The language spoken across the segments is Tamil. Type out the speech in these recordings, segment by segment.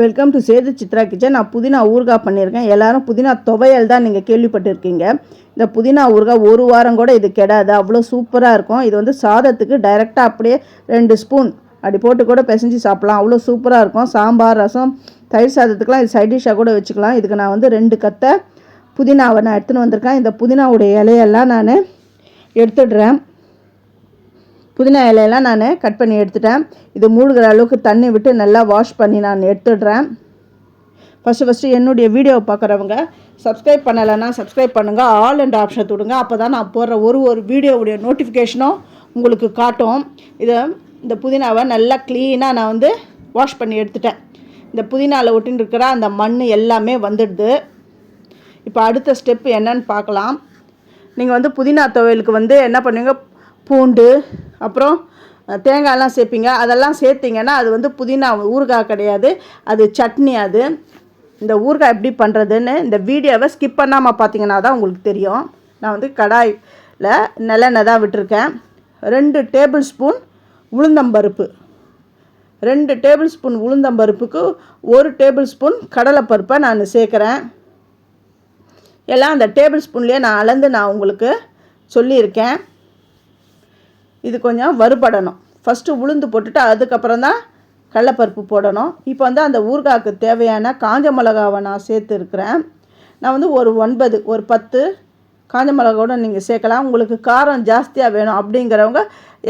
Welcome to Sethu Chitra kitchen. நான் புதினா ஊறுகாய் பண்ணியிருக்கேன். எல்லாரும் புதினா துவையல் தான் நீங்கள் கேள்விப்பட்டிருக்கீங்க. இந்த புதினா ஊறுகாய் ஒரு வாரம் கூட இது கெடாது. அவ்வளோ சூப்பராக இருக்கும். இது வந்து சாதத்துக்கு டைரெக்டாக அப்படியே ரெண்டு ஸ்பூன் அப்படி போட்டு கூட பிசைஞ்சு சாப்பிட்லாம். அவ்வளோ சூப்பராக இருக்கும். சாம்பார் ரசம் தயிர் சாதத்துக்குலாம் இது சைட் டிஷ்ஷாக கூட வச்சுக்கலாம். இதுக்கு நான் வந்து ரெண்டு கத்தை புதினாவை நான் எடுத்துன்னு வந்திருக்கேன். இந்த புதினாவுடைய இலையெல்லாம் நான் எடுத்துடுறேன். புதினா இலையெல்லாம் நான் கட் பண்ணி எடுத்துட்டேன். இது மூழ்கிற அளவுக்கு தண்ணி விட்டு நல்லா வாஷ் பண்ணி நான் எடுத்துடுறேன். ஃபஸ்ட்டு ஃபஸ்ட்டு என்னுடைய வீடியோவை பார்க்குறவங்க சப்ஸ்கிரைப் பண்ணலைன்னா சப்ஸ்கிரைப் பண்ணுங்கள் ஆல் அண்ட் ஆப்ஷன் தொடுங்க. அப்போ தான் நான் போடுற ஒரு ஒரு வீடியோவுடைய நோட்டிஃபிகேஷனும் உங்களுக்கு காட்டும். இதை இந்த புதினாவை நல்லா க்ளீனாக நான் வந்து வாஷ் பண்ணி எடுத்துட்டேன். இந்த புதினாவில் ஒட்டின்னு இருக்கிற அந்த மண் எல்லாமே வந்துடுது. இப்போ அடுத்த ஸ்டெப் என்னன்னு பார்க்கலாம் நீங்கள் வந்து புதினா துவையலுக்கு வந்து என்ன பண்ணுவீங்க? பூண்டு அப்புறம் தேங்காயெல்லாம் சேர்ப்பீங்க அதெல்லாம் சேர்த்திங்கன்னா அது வந்து புதினா ஊறுகாய் கிடையாது. அது சட்னி அது. இந்த ஊறுகாய் எப்படி பண்ணுறதுன்னு இந்த வீடியோவை ஸ்கிப் பண்ணாமல் பார்த்தீங்கன்னா தான் உங்களுக்கு தெரியும். நான் வந்து கடாயில் நல்லெண்ணெய் தான் விட்டுருக்கேன். ரெண்டு டேபிள் ஸ்பூன் உளுந்தம்பருப்பு ரெண்டு டேபிள் ஸ்பூன் உளுந்தம்பருப்புக்கு ஒரு டேபிள் ஸ்பூன் கடலைப்பருப்பை நான் சேர்க்குறேன். எல்லாம் அந்த டேபிள் ஸ்பூன்லேயே நான் அளந்து நான் உங்களுக்கு சொல்லியிருக்கேன். இது கொஞ்சம் வறுபடணும். ஃபஸ்ட்டு உளுந்து போட்டுட்டு அதுக்கப்புறம் தான் கடலப்பருப்பு போடணும். இப்போ வந்து அந்த ஊறுகாய்க்கு தேவையான காஞ்ச மிளகாவை நான் சேர்த்துருக்குறேன் நான் வந்து ஒரு ஒன்பது ஒரு பத்து காஞ்ச மிளகாவோட நீங்கள் சேர்க்கலாம். உங்களுக்கு காரம் ஜாஸ்தியாக வேணும் அப்படிங்கிறவங்க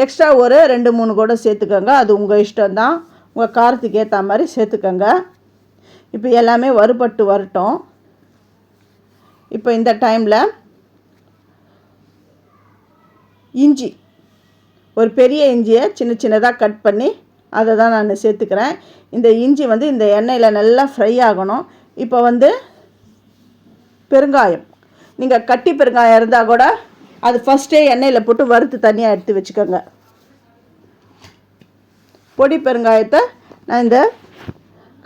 எக்ஸ்ட்ரா ஒரு ரெண்டு மூணு கூட சேர்த்துக்கோங்க. அது உங்கள் இஷ்டம்தான். உங்கள் காரத்துக்கு ஏற்ற மாதிரி சேர்த்துக்கோங்க. இப்போ எல்லாமே வறுபட்டு வரட்டும். இப்போ இந்த டைமில் இஞ்சி. ஒரு பெரிய இஞ்சியை சின்ன சின்னதாக கட் பண்ணி அதை தான் நான் சேர்த்துக்கிறேன். இந்த இஞ்சி வந்து இந்த எண்ணெயில் நல்லா ஃப்ரை ஆகணும். இப்போ வந்து பெருங்காயம். நீங்கள் கட்டி பெருங்காயம் இருந்தால் கூட அது ஃபஸ்ட்டே எண்ணெயில் போட்டு வறுத்து தனியாக எடுத்து வச்சுக்கோங்க. பொடி பெருங்காயத்தை நான் இந்த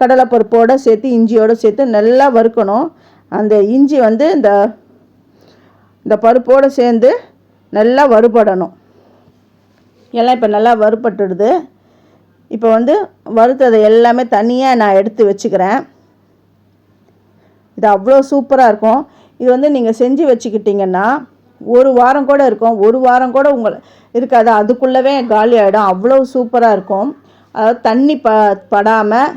கடலைப்பருப்போடு சேர்த்து இஞ்சியோடு சேர்த்து நல்லா வறுக்கணும். அந்த இஞ்சி வந்து இந்த இந்த பருப்போடு சேர்ந்து நல்லா வறுபடணும். எல்லாம் இப்போ நல்லா வறுபட்டுடுது. இப்போ வந்து வறுத்ததை எல்லாமே தனியாக நான் எடுத்து வச்சுக்கிறேன். இது அவ்வளோ சூப்பராக இருக்கும். இது வந்து நீங்கள் செஞ்சு வச்சுக்கிட்டிங்கன்னா ஒரு வாரம் கூட இருக்கும். ஒரு வாரம் கூட உங்களை இருக்காது. அதுக்குள்ளவே காலி ஆகிடும் அவ்வளோ சூப்பராக இருக்கும். அதாவது தண்ணி ப படாமல்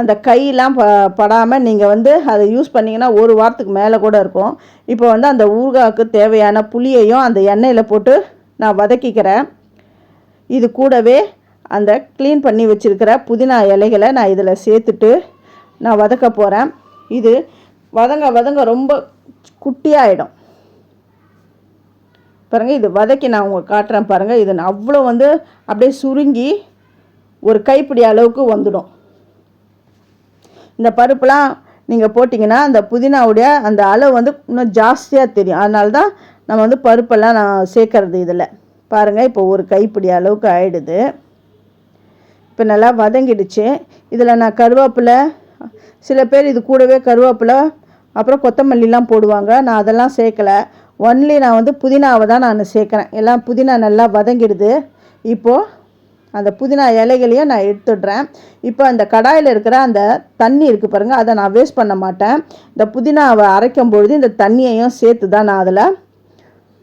அந்த கையெல்லாம் ப படாமல் நீங்கள் வந்து அதை யூஸ் பண்ணிங்கன்னா ஒரு வாரத்துக்கு மேலே கூட இருக்கும். இப்போ வந்து அந்த ஊறுகாய்க்கு தேவையான புளியையும் அந்த எண்ணெயில் போட்டு நான் வதக்கிக்கிறேன். இது கூடவே அந்த க்ளீன் பண்ணி வச்சுருக்கிற புதினா இலைகளை நான் இதில் சேர்த்துட்டு நான் வதக்க போகிறேன் இது வதங்க வதங்க ரொம்ப குட்டியாகிடும் பாருங்கள் இது வதக்கி நான் உங்களுக்கு காட்டுறேன் பாருங்கள் இது நான் அவ்வளோ வந்து அப்படியே சுருங்கி ஒரு கைப்பிடி அளவுக்கு வந்துடும். இந்த பருப்புலாம் நீங்கள் போட்டிங்கன்னா அந்த புதினாவுடைய அந்த அளவு வந்து இன்னும் ஜாஸ்தியாக தெரியும். அதனால தான் நம்ம வந்து பருப்பெல்லாம் நான் சேர்க்கறது இதில். பாருங்கள் இப்போ ஒரு கைப்பிடி அளவுக்கு ஆயிடுது. இப்போ நல்லா வதங்கிடுச்சு. இதில் நான் கருவேப்பிலை சில பேர் இது கூடவே கருவேப்பிலை அப்புறம் கொத்தமல்லிலாம் போடுவாங்க. நான் அதெல்லாம் சேர்க்கலை. ஒன்லி நான் வந்து புதினாவை தான் நான் சேர்க்குறேன். எல்லாம் புதினா நல்லா வதங்கிடுது. இப்போது அந்த புதினா இலைகளையும் நான் எடுத்துடுறேன். இப்போ அந்த கடாயில் இருக்கிற அந்த தண்ணி இருக்குது பாருங்கள் அதை நான் வேஸ்ட் பண்ண மாட்டேன். இந்த புதினாவை அரைக்கும் பொழுது இந்த தண்ணியையும் சேர்த்து தான் நான் அதில்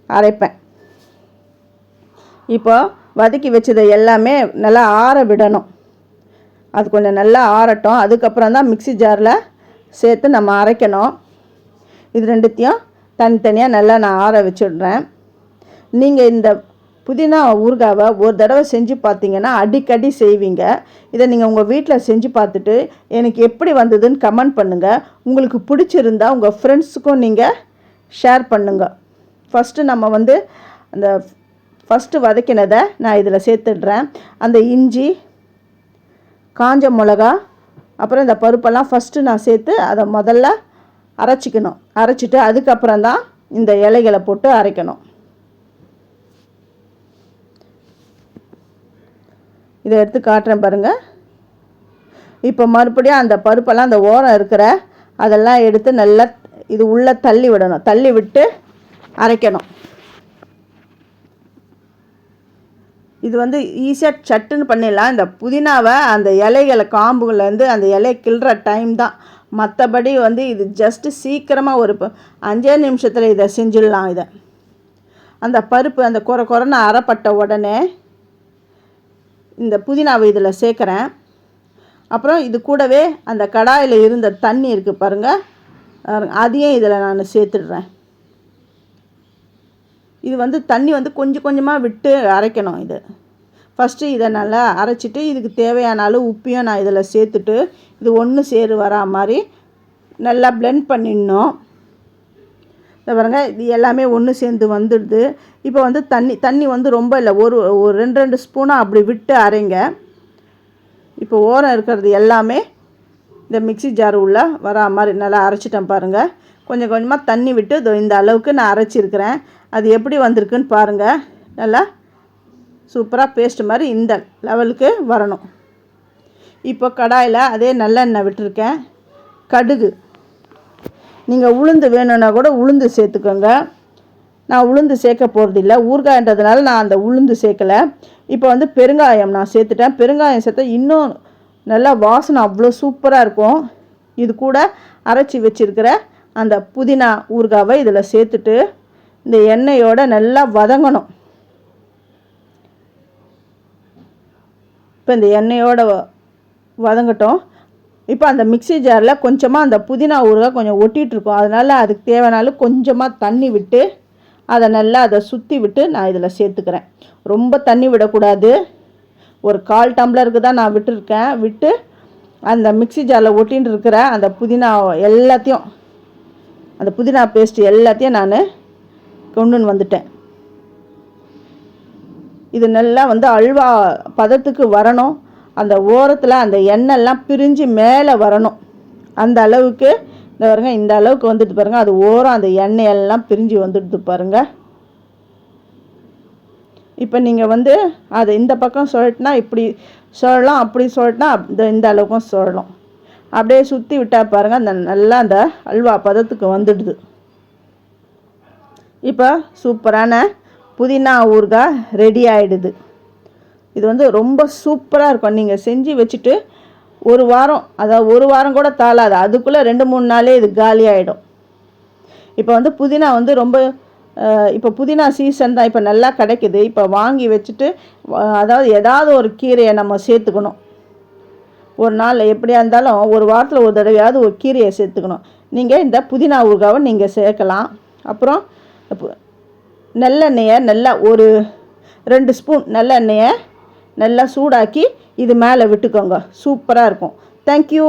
அரைப்பேன். இப்போ வதக்கி வச்சதை எல்லாமே நல்லா ஆற விடணும். அது கொஞ்சம் நல்லா ஆறட்டும். அதுக்கப்புறம் தான் மிக்ஸி ஜாரில் சேர்த்து நம்ம அரைக்கணும். இது ரெண்டுத்தையும் தனித்தனியாக நல்லா நான் ஆற வச்சுடுறேன். நீங்கள் இந்த புதினா ஊறுகாவை ஒரு தடவை செஞ்சு பார்த்தீங்கன்னா அடிக்கடி செய்வீங்க. இதை நீங்கள் உங்கள் வீட்டில் செஞ்சு பார்த்துட்டு எனக்கு எப்படி வந்ததுன்னு கமெண்ட் பண்ணுங்கள் உங்களுக்கு பிடிச்சிருந்தா உங்கள் ஃப்ரெண்ட்ஸுக்கும் நீங்கள் ஷேர் பண்ணுங்கள் ஃபஸ்ட்டு நம்ம வந்து அந்த ஃபஸ்ட்டு வதக்கினதை நான் இதில் சேர்த்துடுறேன். அந்த இஞ்சி காஞ்ச மிளகா அப்புறம் இந்த பருப்பெல்லாம் ஃபஸ்ட்டு நான் சேர்த்து அதை முதல்ல அரைச்சிக்கணும். அரைச்சிட்டு அதுக்கப்புறம் தான் இந்த இலைகளை போட்டு அரைக்கணும். இதை எடுத்து காட்டுறேன் பாருங்கள் இப்போ மறுபடியும் அந்த பருப்பெல்லாம் அந்த ஓரம் இருக்கிற அதெல்லாம் எடுத்து நல்லா இது உள்ளே தள்ளி விடணும். தள்ளி விட்டு அரைக்கணும். இது வந்து ஈஸியாக சட்டுன்னு பண்ணிடலாம். இந்த புதினாவை அந்த இலைகளை காம்புகள்லேருந்து அந்த இலையை கிள்ற டைம் தான். மற்றபடி வந்து இது ஜஸ்ட்டு சீக்கிரமாக ஒரு ப- அஞ்சே நிமிஷத்தில் இதை செஞ்சிடலாம் இதை. அந்த பருப்பு அந்த குறை குறைன்னு அரைப்பட்ட உடனே இந்த புதினாவை இதில் சேர்க்குறேன். அப்புறம் இது கூடவே அந்த கடாயில் இருந்த தண்ணி இருக்குது பாருங்கள் அதையும் இதில் நான் சேர்த்துடுறேன். இது வந்து தண்ணி வந்து கொஞ்சம் கொஞ்சமாக விட்டு அரைக்கணும் இது. ஃபஸ்ட்டு இதை நல்லா அரைச்சிட்டு இதுக்கு தேவையான அளவு உப்பையும் நான் இதில் சேர்த்துட்டு இது ஒன்று சேரு வரா மாதிரி நல்லா பிளெண்ட் பண்ணிடணும். இந்த பாருங்க இது எல்லாமே ஒன்று சேர்ந்து வந்துடுது. இப்போ வந்து தண்ணி தண்ணி வந்து ரொம்ப இல்லை ஒரு ஒரு ரெண்டு ரெண்டு ஸ்பூனாக அப்படி விட்டு அரைங்க. இப்போ ஓரம் இருக்கிறது எல்லாமே இந்த மிக்ஸி ஜார் உள்ள வரா மாதிரி நல்லா அரைச்சிட்டேன் பாருங்கள் கொஞ்சம் கொஞ்சமாக தண்ணி விட்டு இந்த அளவுக்கு நான் அரைச்சிருக்கிறேன். அது எப்படி வந்திருக்குன்னு பாருங்கள் நல்லா சூப்பராக பேஸ்ட் மாதிரி இந்த லெவலுக்கு வரணும். இப்போ கடாயில் அதே நல்லெண்ணெய் விட்டுருக்கேன். கடுகு. நீங்கள் உளுந்து வேணும்னா கூட உளுந்து சேர்த்துக்கோங்க. நான் உளுந்து சேர்க்க போகிறதில்ல ஊறுகாய்ன்றதுனால நான் அந்த உளுந்து சேர்க்கலை. இப்போ வந்து பெருங்காயம் நான் சேர்த்துட்டேன். பெருங்காயம் சேர்த்தா இன்னும் நல்லா வாசனை அவ்வளோ சூப்பராக இருக்கும். இது கூட அரைச்சி வச்சிருக்கிற அந்த புதினா ஊறுகாவை இதில் சேர்த்துட்டு இந்த எண்ணெயோடு நல்லா வதங்கணும். இப்போ இந்த எண்ணெயோட வ- வதங்கட்டும். இப்போ அந்த மிக்ஸி ஜாரில் கொஞ்சமாக அந்த புதினா ஊறுகாய் கொஞ்சம் ஒட்டிகிட்ருக்கும் அதனால் அதுக்கு தேவைனாலும் கொஞ்சமாக தண்ணி விட்டு அதை நல்லா அதை சுற்றி விட்டு நான் இதில் சேர்த்துக்கிறேன். ரொம்ப தண்ணி விடக்கூடாது. ஒரு கால் டம்ளருக்கு தான் நான் விட்டுருக்கேன். விட்டு அந்த மிக்ஸி ஜாரில் ஒட்டின்னு இருக்கிற அந்த புதினா எல்லாத்தையும் அந்த புதினா பேஸ்ட் எல்லாத்தையும் நான் கொண்டுன்னு வந்துட்டேன். இது நல்லா வந்து அல்வா பதத்துக்கு வரணும். அந்த ஓரத்தில் அந்த எண்ணெய்லாம் பிரிஞ்சு மேலே வரணும். அந்த அளவுக்கு இந்த பாருங்க இந்த அளவுக்கு வந்துட்டு பாருங்க. அது ஓரம் அந்த எண்ணெயெல்லாம் பிரிஞ்சு வந்துடுது பாருங்க. இப்போ நீங்கள் வந்து அதை இந்த பக்கம் சொல்லட்டினா இப்படி சொல்லலாம் அப்படி சொல்லட்டினா இந்த இந்த அளவுக்கும் சொல்லலாம் அப்படியே சுற்றி விட்டால் பாருங்கள் அந்த நல்லா அந்த அல்வா பதத்துக்கு வந்துடுது. இப்போ சூப்பரான புதினா ஊறுகாய் ரெடி ஆகிடுது இது வந்து ரொம்ப சூப்பராக இருக்கும். நீங்கள் செஞ்சு வச்சுட்டு ஒரு வாரம் அதாவது ஒரு வாரம் கூட தாளாது. அதுக்குள்ளே ரெண்டு மூணு நாளே இது காலி ஆகிடும் இப்போ வந்து புதினா வந்து ரொம்ப இப்போ புதினா சீசன் தான். இப்போ நல்லா கிடைக்குது. இப்போ வாங்கி வச்சுட்டு அதாவது ஏதாவது ஒரு கீரையை நம்ம சேர்த்துக்கணும். ஒரு நாள் எப்படியா இருந்தாலும் ஒரு வாரத்தில் ஒரு தடவையாவது ஒரு கீரையை சேர்த்துக்கணும். நீங்கள் இந்த புதினா ஊறுகாவை நீங்கள் சேர்க்கலாம். அப்புறம் நல்லெண்ணெயை நல்லா ஒரு ரெண்டு ஸ்பூன் நல்லெண்ணெயை நல்லா சூடாக்கி இது மேலே விட்டுக்கோங்க. சூப்பராக இருக்கும். தேங்க்யூ